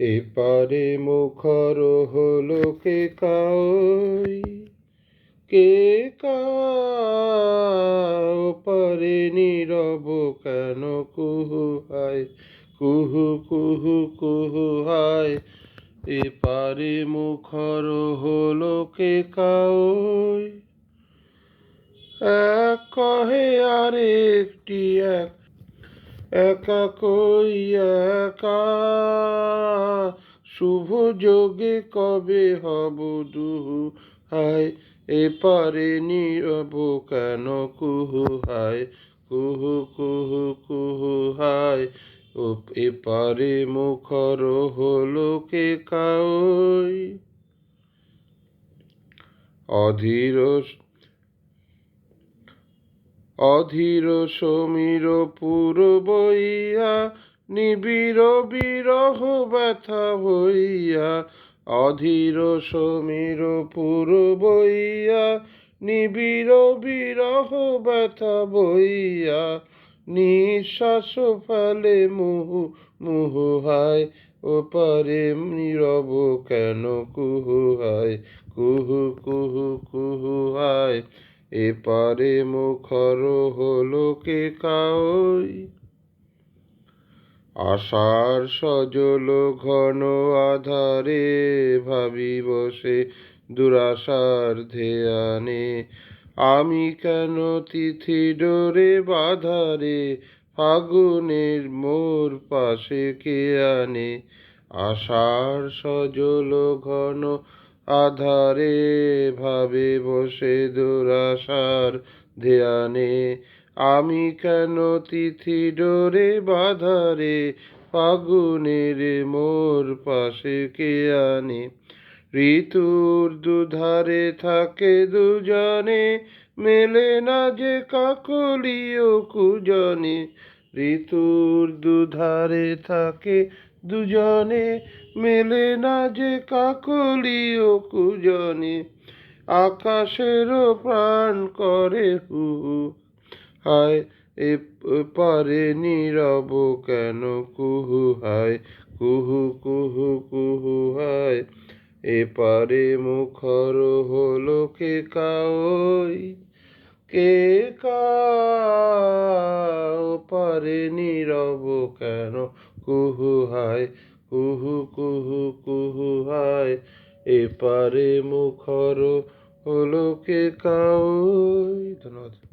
এপারে মুখর হলো কে কাই কে কাও পারে নীরব কেন? কুহু হায়, কুহু কুহু কুহু হায় এপারে মুখর হলো কে কাই এক কহে আরেকটি, এক একা কই একা? শুভ যোগে কবে হব দুহু হায়? এপারে নীরব কেন কুহু হায়? কুহু কুহু কুহু হায়? ও এপারে মুখর হলো কে কাই অধীর অধীর সমীর পুর বইয়া নিবিড় বিরহ ব্যথা হইয়া, অধীর সমীর পুর বইয়া নিবিড় বিরহ ব্যথা বইয়া, নিঃশ্বাস ফেলে মুহু মুহু হায় ও পারে নীরব কেন কুহু হায়, কুহু কুহু কুহু হায়। এপারে মুখর হলো কে কাউই। আশার সজল ঘন আধারে ভাবি বসে দুরাশার ধ্যানে। আমি কেন তিথি ডোরে বাধারে, ফাগুনের মোর পাশে কে আনে? আশার সজল ঘন আধারে ভাবে বসে দুরাশার ধ্যানে। আমি কেন তিথি ডোরে বাধারে ফাগুনের মোর পাশে কে আনে? ঋতুর দুধারে থাকে দুজনে, মেলে না যে কাকলিও কুজনে। ঋতুর দুধারে থাকে দুজনে মেলে না যে কাকলিও কুজনে। আকাশেরও প্রাণ করে হু। হায়, এ পারে নীরব কেন? কুহু হায়, কুহু কুহু কুহু হায়। এপারে মুখর হলো কে কাই কে কাও পারে কেন? কুহু হায় কুহু কুহু কুহু হায় এপারে মুখর হলো কে কাউ ধন্যবাদ।